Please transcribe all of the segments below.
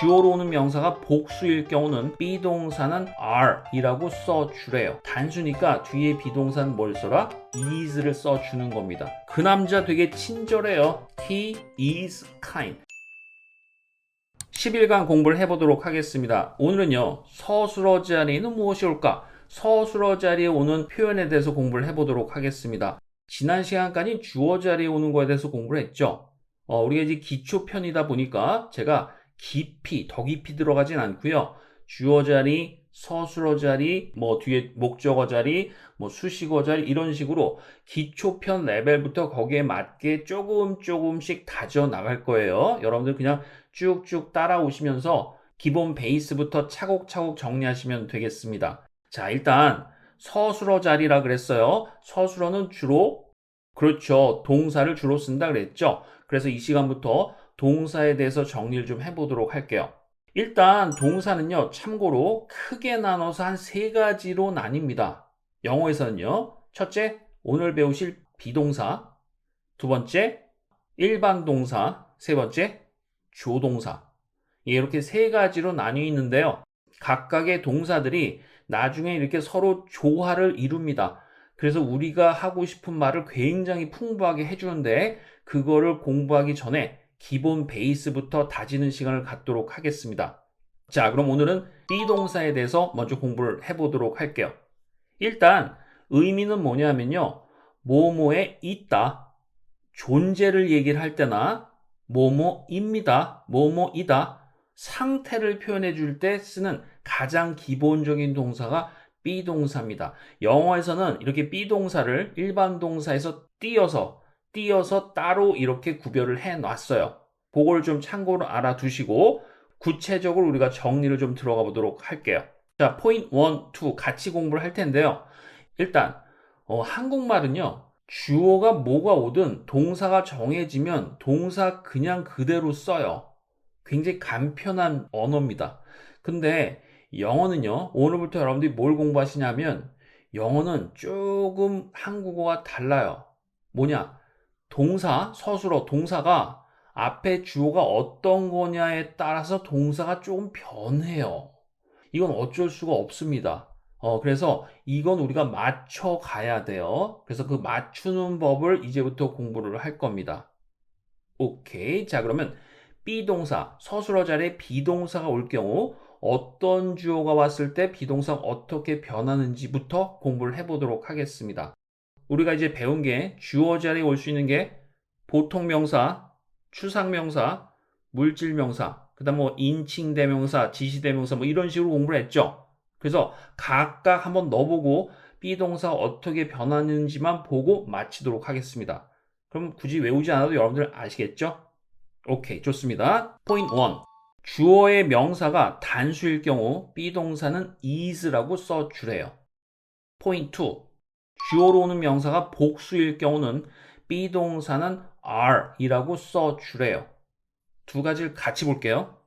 주어로 오는 명사가 복수일 경우는 비동사는 are이라고 써주래요. 단수니까 뒤에 비동사는 뭘 써라? is를 써주는 겁니다. 그 남자 되게 친절해요. He is kind. 10일간 공부를 해보도록 하겠습니다. 오늘은요, 서술어 자리는 무엇이 올까? 서술어 자리에 오는 표현에 대해서 공부를 해보도록 하겠습니다. 지난 시간까지 주어 자리에 오는 거에 대해서 공부를 했죠. 어, 우리가 이제 기초편이다 보니까 제가 깊이, 더 깊이 들어가진 않고요. 주어 자리, 서술어 자리, 뭐 뒤에 목적어 자리, 뭐 수식어 자리 이런 식으로 기초편 레벨부터 거기에 맞게 조금 조금씩 다져 나갈 거예요. 여러분들 그냥 쭉쭉 따라오시면서 기본 베이스부터 차곡차곡 정리하시면 되겠습니다. 자, 일단 서술어 자리라 그랬어요. 서술어는 주로 그렇죠. 동사를 주로 쓴다 그랬죠. 그래서 이 시간부터 동사에 대해서 정리를 좀 해보도록 할게요. 일단 동사는요, 참고로 크게 나눠서 한 세 가지로 나뉩니다. 영어에서는요, 첫째, 오늘 배우실 비동사, 두 번째, 일반 동사, 세 번째, 조동사. 예, 이렇게 세 가지로 나뉘어 있는데요. 각각의 동사들이 나중에 이렇게 서로 조화를 이룹니다. 그래서 우리가 하고 싶은 말을 굉장히 풍부하게 해주는데, 그거를 공부하기 전에 기본 베이스부터 다지는 시간을 갖도록 하겠습니다. 자, 그럼 오늘은 비동사에 대해서 먼저 공부를 해보도록 할게요. 일단, 의미는 뭐냐면요. 뭐뭐에 있다. 존재를 얘기를 할 때나, 뭐뭐입니다. 뭐뭐이다. 상태를 표현해 줄 때 쓰는 가장 기본적인 동사가 비동사입니다. 영어에서는 이렇게 비동사를 일반 동사에서 띄어서 띄어서 따로 이렇게 구별을 해 놨어요. 그걸 좀 참고로 알아두시고 구체적으로 우리가 정리를 좀 들어가 보도록 할게요. 자, 포인트 1, 2 같이 공부를 할 텐데요. 일단 어, 한국말은요. 주어가 뭐가 오든 동사가 정해지면 동사 그냥 그대로 써요. 굉장히 간편한 언어입니다. 근데 영어는요. 오늘부터 여러분들이 뭘 공부하시냐면 영어는 조금 한국어와 달라요. 뭐냐? 동사, 서술어, 동사가 앞에 주어가 어떤 거냐에 따라서 동사가 조금 변해요. 이건 어쩔 수가 없습니다. 어, 그래서 이건 우리가 맞춰 가야 돼요. 그래서 그 맞추는 법을 이제부터 공부를 할 겁니다. 오케이. 자, 그러면 비동사, 서술어 자리에 비동사가 올 경우 어떤 주어가 왔을 때 비동사가 어떻게 변하는지부터 공부를 해보도록 하겠습니다. 우리가 이제 배운 게 주어 자리에 올 수 있는 게 보통 명사, 추상 명사, 물질 명사, 그다음 뭐 인칭 대명사, 지시 대명사 뭐 이런 식으로 공부를 했죠. 그래서 각각 한번 넣어보고 비동사 어떻게 변하는지만 보고 마치도록 하겠습니다. 그럼 굳이 외우지 않아도 여러분들 아시겠죠? 오케이, 좋습니다. 포인트 1. 주어의 명사가 단수일 경우 비동사는 is라고 써주래요. 포인트 2. 주어로 오는 명사가 복수일 경우는 비동사는 are이라고 써주래요. 두 가지를 같이 볼게요.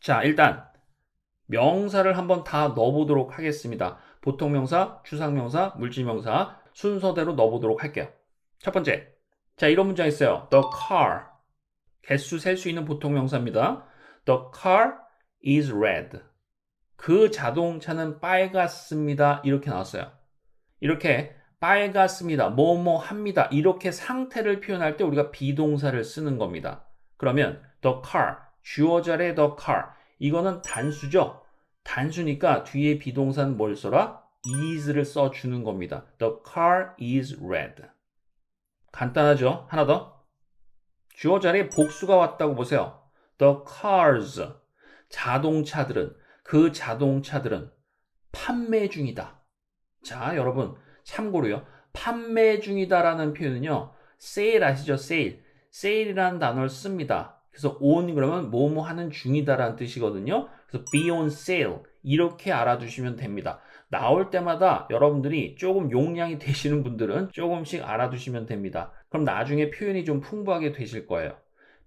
자, 일단 명사를 한번 다 넣어보도록 하겠습니다. 보통 명사, 추상 명사, 물질 명사 순서대로 넣어보도록 할게요. 첫 번째, 자 이런 문장 있어요. The car 개수 셀 수 있는 보통 명사입니다. The car is red. 그 자동차는 빨갛습니다. 이렇게 나왔어요. 이렇게 빨갛습니다. 뭐뭐 합니다. 이렇게 상태를 표현할 때 우리가 비동사를 쓰는 겁니다. 그러면 the car, 주어 자리에 the car. 이거는 단수죠. 단수니까 뒤에 비동사는 뭘 써라? is를 써주는 겁니다. The car is red. 간단하죠? 하나 더. 주어 자리에 복수가 왔다고 보세요. The cars. 자동차들은, 그 자동차들은 판매 중이다. 자, 여러분, 참고로요. 판매 중이다라는 표현은요. sale 아시죠? sale. sale이라는 단어를 씁니다. 그래서 on 그러면 뭐뭐 하는 중이다라는 뜻이거든요. 그래서 be on sale. 이렇게 알아두시면 됩니다. 나올 때마다 여러분들이 조금 용량이 되시는 분들은 조금씩 알아두시면 됩니다. 그럼 나중에 표현이 좀 풍부하게 되실 거예요.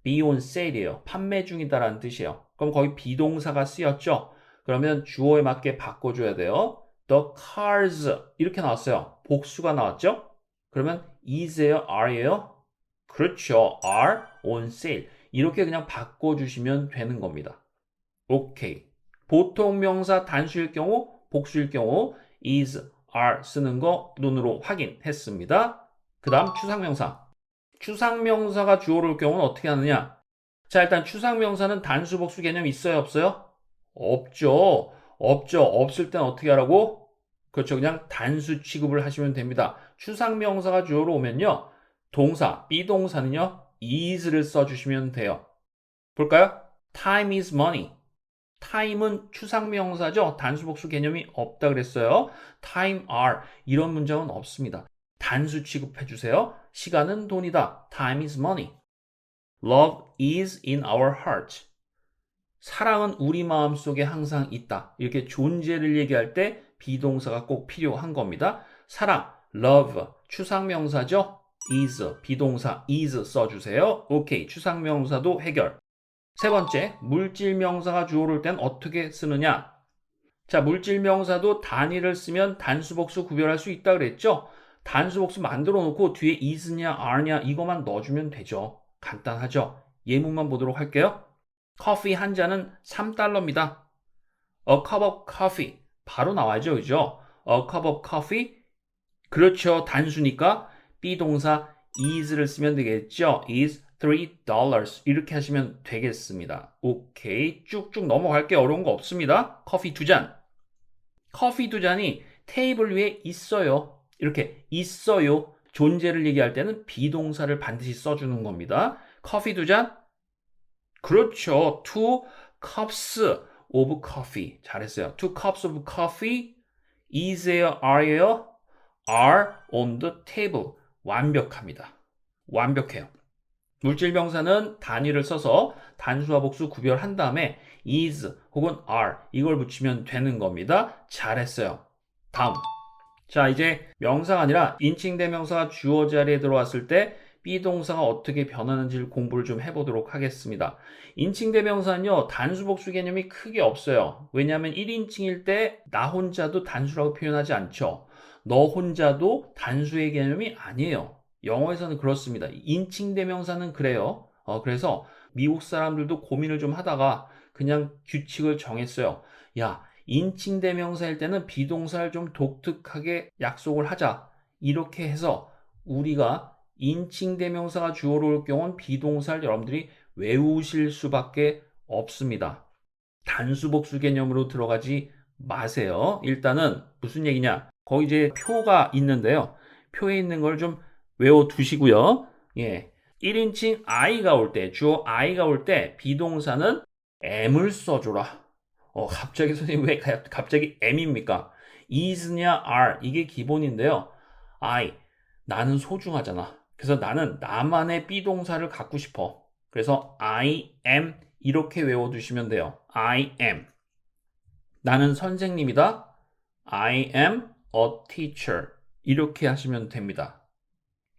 be on sale이에요. 판매 중이다라는 뜻이에요. 그럼 거기 비동사가 쓰였죠? 그러면 주어에 맞게 바꿔줘야 돼요. The cars 이렇게 나왔어요. 복수가 나왔죠? 그러면 is예요? are예요? 그렇죠. are on sale. 이렇게 그냥 바꿔주시면 되는 겁니다. 오케이. 보통 명사 단수일 경우, 복수일 경우 is, are 쓰는 거 눈으로 확인했습니다. 그 다음 추상명사. 추상명사가 주어를 올 경우는 어떻게 하느냐? 자, 일단 추상명사는 단수, 복수 개념 있어요, 없어요? 없죠. 없죠. 없을 땐 어떻게 하라고? 그렇죠. 그냥 단수 취급을 하시면 됩니다. 추상 명사가 주어로 오면요. 동사, 비동사는요. is를 써주시면 돼요. 볼까요? time is money. time은 추상 명사죠. 단수 복수 개념이 없다 그랬어요. time are 이런 문장은 없습니다. 단수 취급해 주세요. 시간은 돈이다. time is money. love is in our heart. 사랑은 우리 마음 속에 항상 있다. 이렇게 존재를 얘기할 때 비동사가 꼭 필요한 겁니다. 사랑, love, 추상명사죠. is, 비동사 is 써주세요. 오케이, 추상명사도 해결. 세 번째, 물질명사가 주어를 올땐 어떻게 쓰느냐? 자, 물질명사도 단위를 쓰면 단수복수 구별할 수 있다 그랬죠? 단수복수 만들어 놓고 뒤에 is냐, are냐 이것만 넣어주면 되죠. 간단하죠? 예문만 보도록 할게요. 커피 한 잔은 3달러입니다. A cup of coffee. 바로 나와야죠. 그죠? A cup of coffee. 그렇죠. 단수니까 비동사 is를 쓰면 되겠죠. is 3 dollars. 이렇게 하시면 되겠습니다. 오케이. 쭉쭉 넘어갈게 어려운 거 없습니다. 커피 두 잔. 커피 두 잔이 테이블 위에 있어요. 이렇게 있어요. 존재를 얘기할 때는 비동사를 반드시 써주는 겁니다. 커피 두 잔. 그렇죠. Two cups of coffee. 잘했어요. Two cups of coffee. is에요, are요? are on the table. 완벽합니다. 완벽해요. 물질 명사는 단위를 써서 단수와 복수 구별한 다음에 is 혹은 are 이걸 붙이면 되는 겁니다. 잘했어요. 다음. 자, 이제 명사가 아니라 인칭 대명사가 주어 자리에 들어왔을 때 비동사가 어떻게 변하는지를 공부를 좀 해보도록 하겠습니다. 인칭 대명사는요, 단수, 복수 개념이 크게 없어요. 왜냐하면 1인칭일 때 나 혼자도 단수라고 표현하지 않죠. 너 혼자도 단수의 개념이 아니에요. 영어에서는 그렇습니다. 인칭 대명사는 그래요. 어, 그래서 미국 사람들도 고민을 좀 하다가 그냥 규칙을 정했어요. 야, 인칭 대명사일 때는 비동사를 좀 독특하게 약속을 하자. 이렇게 해서 우리가 인칭 대명사가 주어로 올 경우는 비동사를 여러분들이 외우실 수밖에 없습니다. 단수복수 개념으로 들어가지 마세요. 일단은 무슨 얘기냐? 거기 이제 표가 있는데요. 표에 있는 걸 좀 외워 두시고요. 예. 1인칭 I가 올 때, 주어 I가 올 때 비동사는 M을 써줘라. 어, 갑자기 선생님 왜 가- 갑자기 M입니까? is냐 are 이게 기본인데요. I 나는 소중하잖아. 그래서 나는 나만의 비동사를 갖고 싶어. 그래서 I am 이렇게 외워두시면 돼요. I am. 나는 선생님이다. I am a teacher. 이렇게 하시면 됩니다.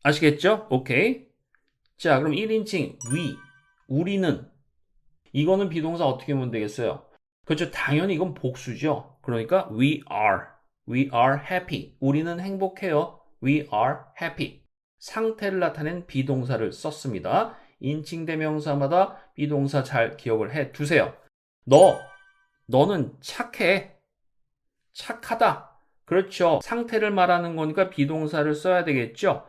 아시겠죠? 오케이. 자, 그럼 1인칭 we. 우리는. 이거는 비동사 어떻게 하면 되겠어요? 그렇죠. 당연히 이건 복수죠. 그러니까 we are. We are happy. 우리는 행복해요. We are happy. 상태를 나타낸 비동사를 썼습니다. 인칭 대명사마다 비동사 잘 기억을 해 두세요. 너, 너는 착해. 착하다. 그렇죠. 상태를 말하는 거니까 비동사를 써야 되겠죠.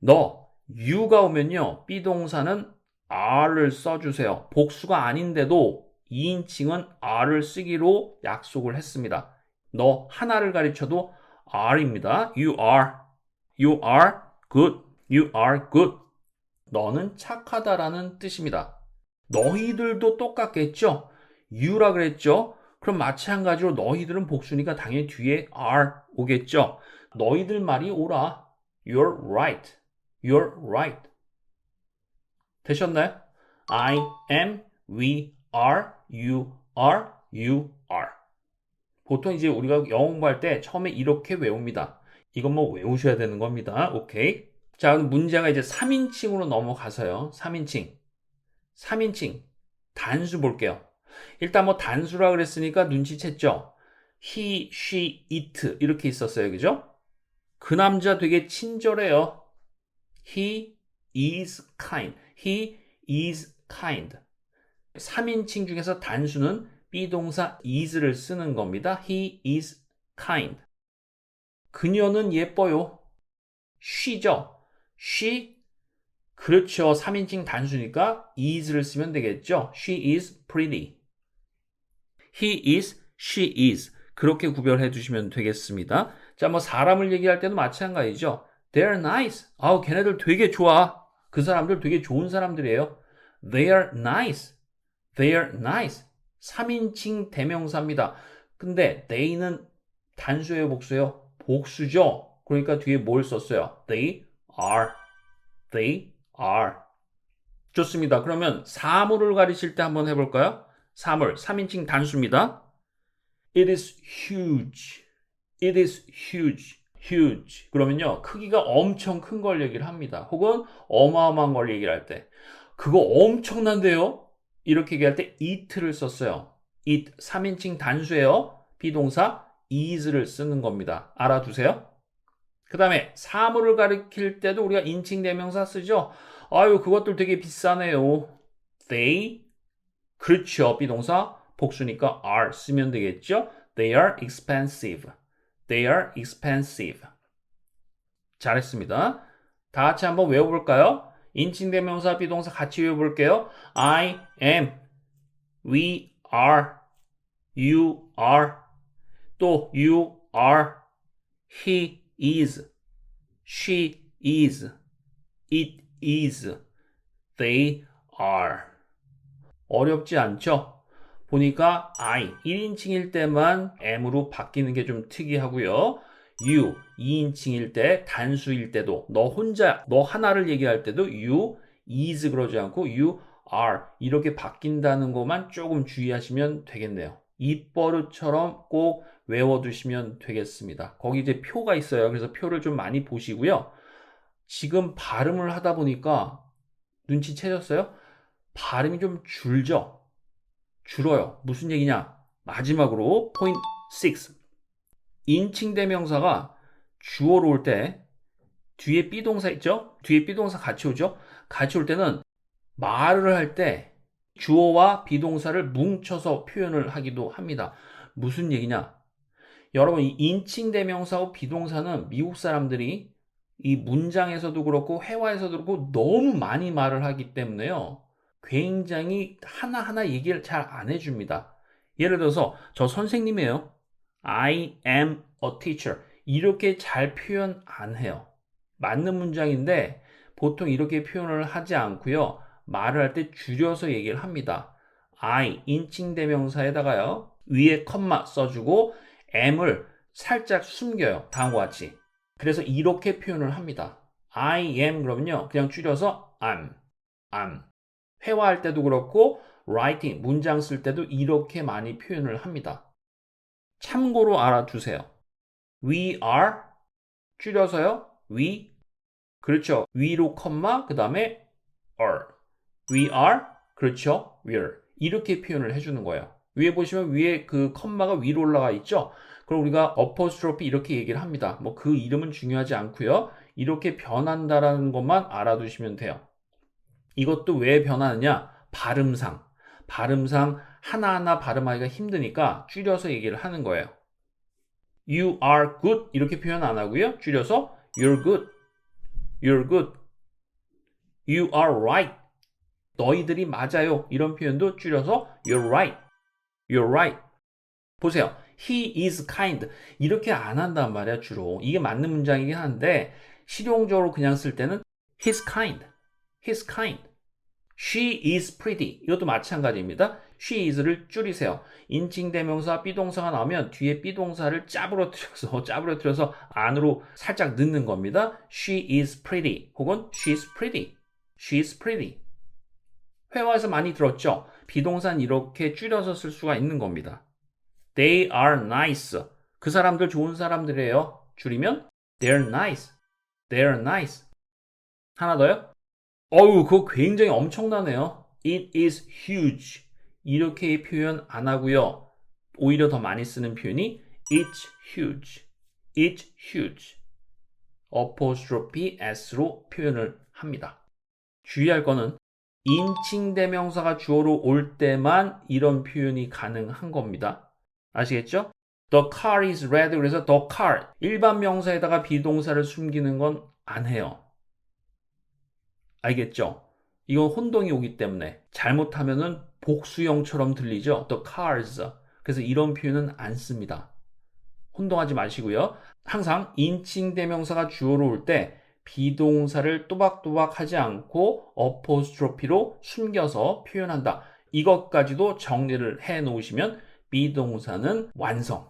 너, you가 오면요. 비동사는 are를 써주세요. 복수가 아닌데도 2인칭은 are를 쓰기로 약속을 했습니다. 너 하나를 가르쳐도 are입니다. You are. You are good. You are good. 너는 착하다라는 뜻입니다. 너희들도 똑같겠죠? you라 그랬죠? 그럼 마찬가지로 너희들은 복수니까 당연히 뒤에 are 오겠죠? 너희들 말이 옳아. You're right. You're right. 되셨나요? I am, we are, you are, you are. 보통 이제 우리가 영어 공부할 때 처음에 이렇게 외웁니다. 이건 뭐 외우셔야 되는 겁니다. 오케이. 자, 문제가 이제 3인칭으로 넘어가서요. 3인칭. 3인칭. 단수 볼게요. 일단 뭐 단수라 그랬으니까 눈치챘죠? he, she, it 이렇게 있었어요. 그죠? 그 남자 되게 친절해요. He is kind. He is kind. 3인칭 중에서 단수는 비동사 is를 쓰는 겁니다. He is kind. 그녀는 예뻐요. she죠. She 그렇죠. 3인칭 단수니까 is를 쓰면 되겠죠. She is pretty. He is, she is. 그렇게 구별해 주시면 되겠습니다. 자, 뭐 사람을 얘기할 때도 마찬가지죠. They're nice. 아우, 걔네들 되게 좋아. 그 사람들 되게 좋은 사람들이에요. They're nice. They're nice. 3인칭 대명사입니다. 근데 they는 단수예요, 복수예요? 복수죠. 그러니까 뒤에 뭘 썼어요? They are. They are. 좋습니다. 그러면 사물을 가리실 때 한번 해볼까요? 사물, 3인칭 단수입니다. It is huge. It is huge. huge. 그러면요, 크기가 엄청 큰 걸 얘기를 합니다. 혹은 어마어마한 걸 얘기를 할 때. 그거 엄청난데요? 이렇게 얘기할 때 it를 썼어요. it 3인칭 단수예요. 비동사 is를 쓰는 겁니다. 알아두세요. 그 다음에 사물을 가리킬 때도 우리가 인칭 대명사 쓰죠. 아유 그것들 되게 비싸네요. They 그렇죠. 비동사 복수니까 are 쓰면 되겠죠. They are expensive. They are expensive. 잘했습니다. 다 같이 한번 외워볼까요? 인칭 대명사 비동사 같이 외워볼게요. I am, we are, you are, 또 you are, he is, she is, it is, they are. 어렵지 않죠? 보니까 I 1인칭일 때만 M으로 바뀌는 게 좀 특이하고요. You 2인칭일 때 단수일 때도 너 혼자 너 하나를 얘기할 때도 you is 그러지 않고 you are 이렇게 바뀐다는 것만 조금 주의하시면 되겠네요. 입버릇처럼 꼭 외워두시면 되겠습니다. 거기 이제 표가 있어요. 그래서 표를 좀 많이 보시고요. 지금 발음을 하다 보니까 눈치채셨어요? 발음이 좀 줄죠? 줄어요. 무슨 얘기냐? 마지막으로 포인트 6. 인칭 대명사가 주어로 올 때 뒤에 비동사 있죠? 뒤에 비동사 같이 오죠? 같이 올 때는 말을 할 때 주어와 비동사를 뭉쳐서 표현을 하기도 합니다. 무슨 얘기냐? 여러분, 이 인칭 대명사와 비동사는 미국 사람들이 이 문장에서도 그렇고 회화에서도 그렇고 너무 많이 말을 하기 때문에요. 굉장히 하나하나 얘기를 잘 안 해줍니다. 예를 들어서 저 선생님이에요. I am a teacher. 이렇게 잘 표현 안 해요. 맞는 문장인데 보통 이렇게 표현을 하지 않고요. 말을 할 때 줄여서 얘기를 합니다. I 인칭 대명사에다가요. 위에 컴마 써주고 am을 살짝 숨겨요. 다음과 같이. 그래서 이렇게 표현을 합니다. I am 그러면요. 그냥 줄여서 I'm. I'm. 회화할 때도 그렇고 writing 문장 쓸 때도 이렇게 많이 표현을 합니다. 참고로 알아두세요. We are 줄여서요. We 그렇죠. we로 컴마 그 다음에 are. We are 그렇죠. we're 이렇게 표현을 해주는 거예요. 위에 보시면 위에 그 컴마가 위로 올라가 있죠. 그럼 우리가 어퍼스트로피 이렇게 얘기를 합니다. 뭐 그 이름은 중요하지 않고요. 이렇게 변한다라는 것만 알아두시면 돼요. 이것도 왜 변하느냐? 발음상. 발음상 하나하나 발음하기가 힘드니까 줄여서 얘기를 하는 거예요. You are good 이렇게 표현 안 하고요. 줄여서 you're good. You're good. You are right. 너희들이 맞아요. 이런 표현도 줄여서 you're right. You're right. 보세요. He is kind. 이렇게 안 한단 말이야, 주로. 이게 맞는 문장이긴 한데, 실용적으로 그냥 쓸 때는 he's kind. He's kind. She is pretty. 이것도 마찬가지입니다. She is를 줄이세요. 인칭 대명사 비동사가 나오면 뒤에 비동사를 짜부러뜨려서 짜부러뜨려서 안으로 살짝 넣는 겁니다. She is pretty. 혹은 she's pretty. She's pretty. 회화에서 많이 들었죠? 비동사는 이렇게 줄여서 쓸 수가 있는 겁니다. They are nice. 그 사람들 좋은 사람들이에요. 줄이면 they're nice. They're nice. 하나 더요? 어우, 그거 굉장히 엄청나네요. It is huge. 이렇게 표현 안 하고요. 오히려 더 많이 쓰는 표현이 It's huge. It's huge. apostrophe s로 표현을 합니다. 주의할 거는 인칭 대명사가 주어로 올 때만 이런 표현이 가능한 겁니다. 아시겠죠? The car is red. 그래서 the car 일반 명사에다가 비동사를 숨기는 건 안 해요. 알겠죠? 이건 혼동이 오기 때문에 잘못하면은 복수형처럼 들리죠. The cars. 그래서 이런 표현은 안 씁니다. 혼동하지 마시고요. 항상 인칭 대명사가 주어로 올 때 비동사를 또박또박 하지 않고 어포스트로피로 숨겨서 표현한다. 이것까지도 정리를 해 놓으시면 비동사는 완성.